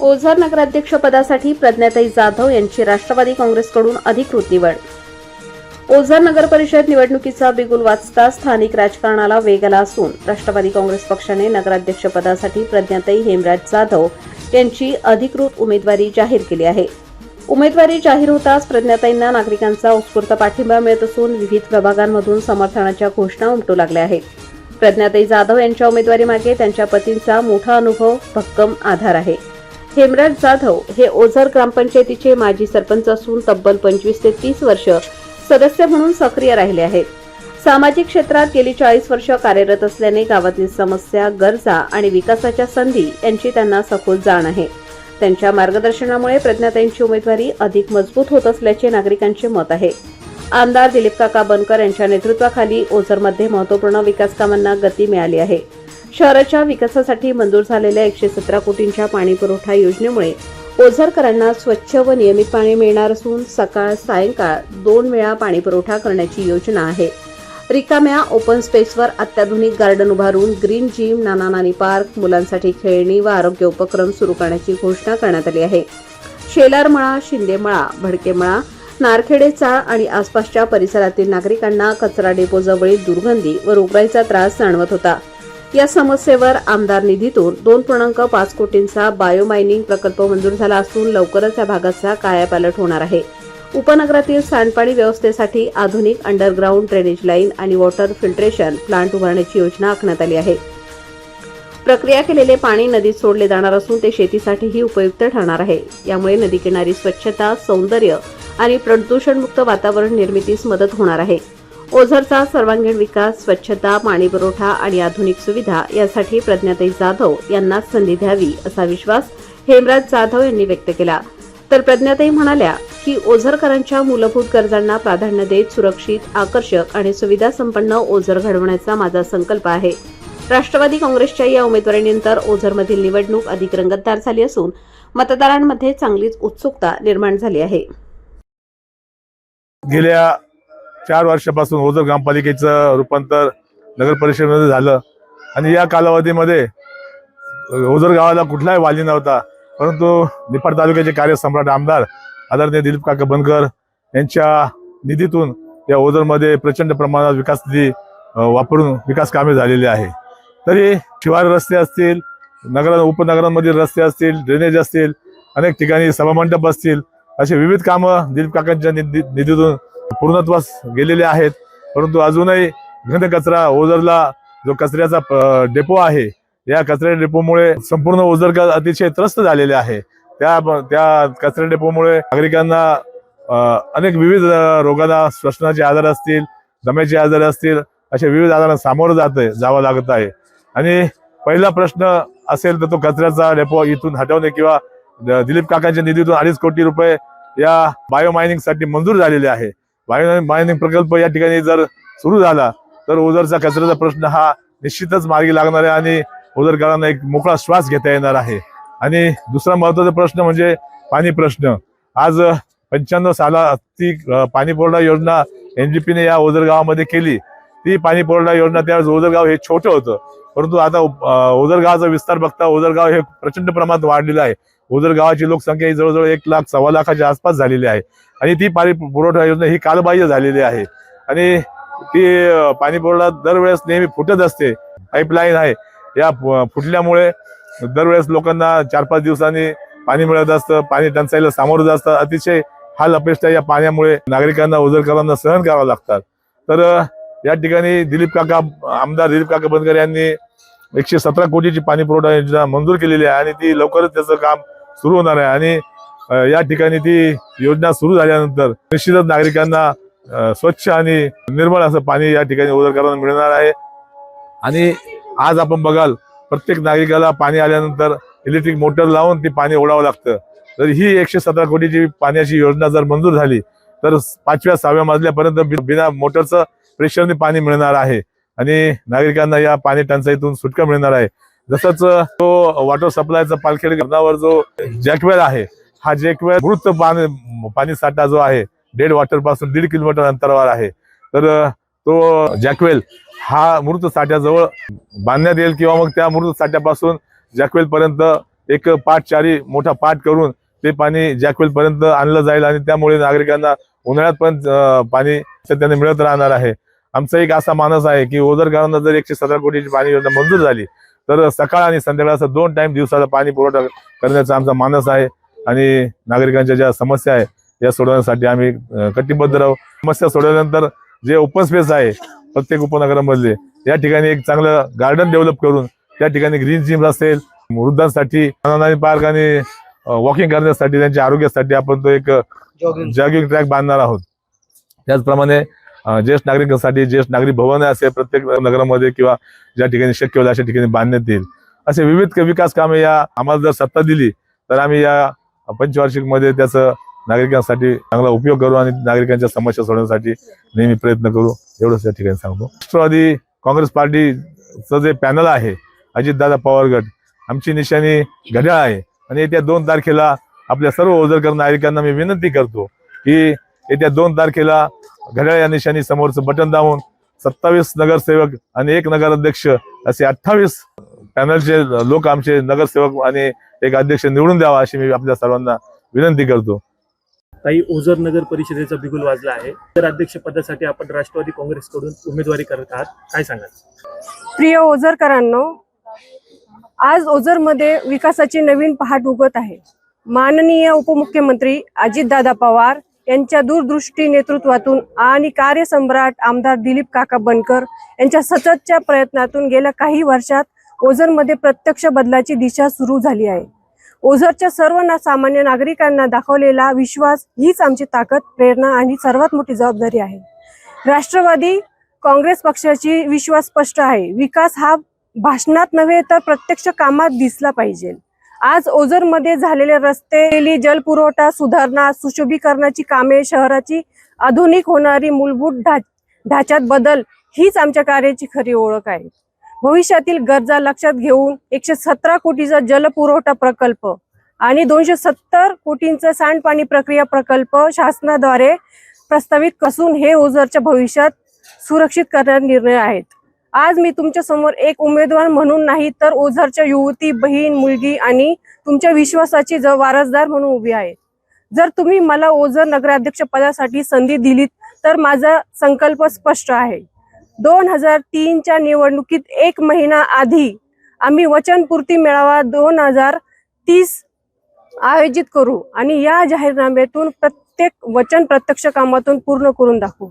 ओझर नगराध्यक्षपदासाठी प्रज्ञाताई जाधव यांची राष्ट्रवादी काँग्रेसकडून अधिकृत निवड. ओझर नगर परिषद निवडणुकीचा बिगुल वाचता स्थानिक राजकारणाला वेग आला असून राष्ट्रवादी काँग्रेस पक्षाने नगराध्यक्षपदासाठी प्रज्ञाताई हेमराज जाधव यांची अधिकृत उमेदवारी जाहीर केली आहे. उमेदवारी जाहीर होताच प्रज्ञाताईंना नागरिकांचा उत्स्फूर्त पाठिंबा मिळत असून विविध प्रभागांमधून समर्थनाच्या घोषणा उमटू लागल्या आहेत. प्रज्ञाताई जाधव यांच्या उमेदवारीमागे त्यांच्या पतींचा मोठा अनुभव भक्कम आधार आहे. हेमराज जाधव हे ओझर ग्रामपंचायतीचे माजी सरपंच असून तब्बल पंचवीस ते तीस वर्ष सदस्य म्हणून सक्रिय राहिले आहेत. सामाजिक क्षेत्रात गेली चाळीस वर्ष कार्यरत असल्याने गावातील समस्या गरजा आणि विकासाच्या संधी यांची त्यांना सखोल जाण आहे. त्यांच्या मार्गदर्शनामुळे प्रज्ञाताईंची उमेदवारी अधिक मजबूत होत असल्याचे नागरिकांचे मत आहे. आमदार दिलीप काका बनकर यांच्या नेतृत्वाखाली ओझरमध्ये महत्त्वपूर्ण विकास कामांना गती मिळाली आहे. शहराच्या विकासासाठी मंजूर झालेल्या एकशे सतरा कोटींच्या पाणी पुरवठा योजनेमुळे ओझरकरांना स्वच्छ व नियमित पाणी मिळणार असून सकाळ सायंकाळ दोन वेळा पाणी पुरवठा करण्याची योजना आहे. रिकाम्या ओपन स्पेसवर अत्याधुनिक गार्डन उभारून green gym Nana Nani park मुलांसाठी खेळणी व आरोग्य उपक्रम सुरू करण्याची घोषणा करण्यात आली आहे. शेलारमळा शिंदेमळा भडकेमळा नारखेडे चाळ आणि आसपासच्या परिसरातील नागरिकांना कचरा डेपोजवळील दुर्गंधी व रोगराईचा त्रास जाणवत होता. या समस्येवर आमदार निधीतून दोन पूर्णांक पाच कोटींचा बायोमायनिंग प्रकल्प मंजूर झाला असून लवकरच या भागाचा कायापालट होणार आहे. उपनगरातील सांडपाणी व्यवस्थेसाठी आधुनिक अंडरग्राऊंड ड्रेनेज लाईन आणि वॉटर फिल्ट्रेशन प्लांट उभारण्याची योजना आखण्यात आली आहे. प्रक्रिया केलेले पाणी नदीत सोडले जाणार असून ते शेतीसाठीही उपयुक्त ठरणार आहे. यामुळे नदीकिनारी स्वच्छता सौंदर्य आणि प्रदूषणमुक्त वातावरण निर्मितीस मदत होणार आहे. ओझरचा सर्वांगीण विकास स्वच्छता पाणी पुरवठा आणि आधुनिक सुविधा यासाठी प्रज्ञाताई जाधव यांना संधी द्यावी असा विश्वास हेमराज जाधव यांनी व्यक्त केला. तर प्रज्ञाताई म्हणाल्या की ओझरकरांच्या मूलभूत गरजांना प्राधान्य देत सुरक्षित आकर्षक आणि सुविधा संपन्न ओझर घडवण्याचा माझा संकल्प आहे. राष्ट्रवादी काँग्रेसच्या या उमेदवारीनंतर ओझरमधील निवडणूक अधिक रंगतदार झाली असून मतदारांमध्ये चांगलीच उत्सुकता निर्माण झाली आहे. गेल्या चार वर्षापासून ओझर ग्रामपालिकेचं रूपांतर नगर परिषदेमध्ये झालं. आणि या कालावधीमध्ये ओझर गावाला कुठलाही वाली नव्हता. परंतु निफाड तालुक्याचे कार्यसम्राट आमदार आदरणीय दिलीप काका बनकर यांच्या निधीतून या ओझरमध्ये प्रचंड प्रमाणात विकास निधी वापरून विकास कामे झालेली आहे. तरी शिवार रस्ते असतील नगर उपनगरांमधील रस्ते असतील ड्रेनेज असतील अनेक ठिकाणी सभामंडप असतील असे विविध कामं दिलीप काकांच्या निधी निधीतून पूर्णत्वास गेलेले आहेत. परंतु अजूनही घन कचरा ओझरला जो कचऱ्याचा डेपो आहे या कचऱ्या डेपोमुळे संपूर्ण ओझरगाव अतिशय त्रस्त झालेले आहे. त्या त्या कचरा डेपोमुळे नागरिकांना अनेक विविध रोगांना श्वसनाचे आजार असतील दम्याचे आजार असतील अशा विविध आजारांना सामोरं जात जावं लागत आहे. आणि पहिला प्रश्न असेल तर तो कचऱ्याचा डेपो इथून हटवणे किंवा द- दिलीप काकांच्या निधीतून अडीच कोटी रुपये या बायोमायनिंगसाठी मंजूर झालेले आहे. बायो मायनिंग प्रकल्प या ठिकाणी जर सुरू झाला तर ओझरचा कचऱ्याचा प्रश्न हा निश्चितच मार्गी लागणार आहे आणि ओझरकरांना एक मोकळा श्वास घेता येणार आहे. आणि दुसरा महत्त्वाचा प्रश्न म्हणजे पाणी प्रश्न. आज पंच्याण्णव साला ती पाणीपुरवठा योजना एन योजना एनजीपीने या ओझर गावामध्ये केली. ती पाणीपुरवठा योजना त्यावेळेस ओझरगाव हे छोटं होतं. परंतु आता ओझरगावचा विस्तार बघता ओझरगाव हे प्रचंड प्रमाणात वाढलेलं आहे. ओझर गावाची लोकसंख्या ही जवळजवळ एक लाख सव्वा लाखाच्या आसपास झालेली आहे. आणि ती पाणी पुरवठा योजना ही कालबाह्य झालेली आहे. आणि ती पाणी पुरवठा दरवेळेस नेहमी फुटत असते. पाईपलाईन आहे. या फुटल्यामुळे दरवेळेस लोकांना चार पाच दिवसांनी पाणी मिळत असतं पाणी टंचाईला सामोरं जात. असतं अतिशय हाल अपेक्षा या पाण्यामुळे नागरिकांना ओझरकरांना सहन करावं लागतात. तर या ठिकाणी दिलीप काका आमदार दिलीप काका बनकर यांनी एकशे सतरा कोटीची पाणी पुरवठा योजना मंजूर केलेली आहे आणि ती लवकरच त्याचं काम सुरू होणार आहे. आणि या ठिकाणी ती योजना सुरू झाल्यानंतर निश्चितच नागरिकांना स्वच्छ आणि निर्मळ असं पाणी या ठिकाणी उदरकरांना मिळणार आहे. आणि आज आपण बघाल प्रत्येक नागरिकाला पाणी आल्यानंतर इलेक्ट्रिक मोटर लावून ती पाणी ओढावं लागतं. तर ही एकशे सतरा कोटीची पाण्याची योजना जर मंजूर झाली तर पाचव्या सहाव्या मजल्यापर्यंत बिना मोटरचं प्रेशरने पाणी मिळणार आहे. आणि नागरिकांना या पाणी टंचाईतून सुटका मिळणार आहे. जसंच तो वॉटर सप्लायचा पालखेड गरणावर जो जॅकवेल आहे हा जॅकवेल मृत पाणी पाणी साठा जो आहे डेड वॉटरपासून दीड किलोमीटर अंतरावर आहे. तर तो जॅकवेल हा मृत साठ्याजवळ बांधण्यात येईल किंवा मग त्या मृत साठ्यापासून जॅकवेल पर्यंत एक पाटचारी मोठा पाठ करून ते पाणी जॅकवेल पर्यंत आणलं जाईल आणि त्यामुळे नागरिकांना उन्हाळ्यात पण पाणी सध्याने मिळत राहणार आहे. आमचा एक असा मानस आहे की ओझर गावांना जर एकशे सतरा कोटीची पाणी योजना मंजूर झाली तर सकाळ आणि संध्याकाळ असं दोन टाइम दिवसाला पाणी पुरवठा करण्याचा आमचा मानस आहे. आणि नागरिकांच्या ज्या समस्या आहे या सोडवण्यासाठी आम्ही कटिबद्ध राहू. समस्या सोडवल्यानंतर जे ओपन स्पेस आहे प्रत्येक उपनगरामधले या ठिकाणी एक चांगलं गार्डन डेव्हलप करून त्या ठिकाणी ग्रीन जिम असेल वृद्धांसाठी पार्क आणि वॉकिंग करण्यासाठी त्यांच्या आरोग्यासाठी आपण तो एक जॉगिंग ट्रॅक बांधणार आहोत. त्याचप्रमाणे ज्येष्ठ नागरिकांसाठी ज्येष्ठ नागरिक भवन असे प्रत्येक नगरामध्ये किंवा ज्या ठिकाणी शक्य होईल अशा ठिकाणी बांधण्यात येईल. असे विविध विकास कामे या आम्हाला जर सत्ता दिली तर आम्ही या पंचवार्षिकमध्ये त्याचं नागरिकांसाठी चांगला उपयोग करू आणि नागरिकांच्या समस्या सोडवण्यासाठी नेहमी प्रयत्न करू. एवढंच या ठिकाणी सांगतो. राष्ट्रवादी काँग्रेस पार्टीचं जे पॅनल आहे अजितदादा पवार गट आमची निशाणी घड्याळ आहे. आणि येत्या दोन तारखेला आपल्या सर्व ओझरकर नागरिकांना मी विनंती करतो की येत्या दोन तारखेला घड्याळ या निशाणी समोरचं बटन दाबून सत्तावीस नगरसेवक आणि एक नगराध्यक्ष असे अठ्ठावीस पॅनलचे लोक आमचे नगरसेवक आणि एक अध्यक्ष निवडून द्यावा अशी मी आपल्या सर्वांना विनंती करतो. काही ओझर नगर परिषदेचा बिगुल वाजला आहे. तर अध्यक्ष पदासाठी आपण राष्ट्रवादी काँग्रेसकडून उमेदवारी करत आहात. काय सांगाल? प्रिय ओझरकरांनो आज ओझरमध्ये विकासाची नवीन पहाट उगत आहे. माननीय उपमुख्यमंत्री अजितदादा पवार यांच्या दूरदृष्टी नेतृत्वातून आणि कार्यसम्राट आमदार दिलीप काका बनकर यांच्या सततच्या प्रयत्नातून गेल्या काही वर्षात ओझरमध्ये प्रत्यक्ष बदलाची दिशा सुरू झाली आहे. ओझरच्या सर्व ना सामान्य नागरिकांना दाखवलेला विश्वास हीच आमची ताकद प्रेरणा आणि सर्वात मोठी जबाबदारी आहे. राष्ट्रवादी काँग्रेस पक्षाची विश्वास स्पष्ट आहे. विकास हा भाषणात नव्हे तर प्रत्यक्ष कामात दिसला पाहिजे. आज ओझरमध्ये झालेले रस्ते जलपुरवठा सुधारणा सुशोभीकरणाची कामे शहराची आधुनिक होणारी मूलभूत ढा ढाच्यात बदल हीच आमच्या कार्याची खरी ओळख आहे. भविष्यातील गरजा लक्षात घेऊन एकशे सतरा कोटीचा जलपुरवठा प्रकल्प आणि दोनशे सत्तर कोटींचा सांडपाणी प्रक्रिया प्रकल्प शासनाद्वारे प्रस्तावित असून हे ओझरच्या भविष्यात सुरक्षित करण्यात निर्णय आहेत. आज मी तुमच्यासमोर एक उमेदवार म्हणून नाही तर ओझरच्या युवती बहीण मुलगी आणि तुमच्या विश्वासाची ज वारसदार म्हणून उभी आहे. जर तुम्ही मला ओझर नगराध्यक्ष पदासाठी संधी दिलीत तर माझा संकल्प स्पष्ट आहे. दोन हजार तीनच्या निवडणुकीत एक महिना आधी आम्ही वचनपूर्ती मेळावा दोन हजार तीस आयोजित करू आणि या जाहीरनाम्यातून प्रत्येक वचन प्रत्यक्ष कामातून पूर्ण करून दाखवू.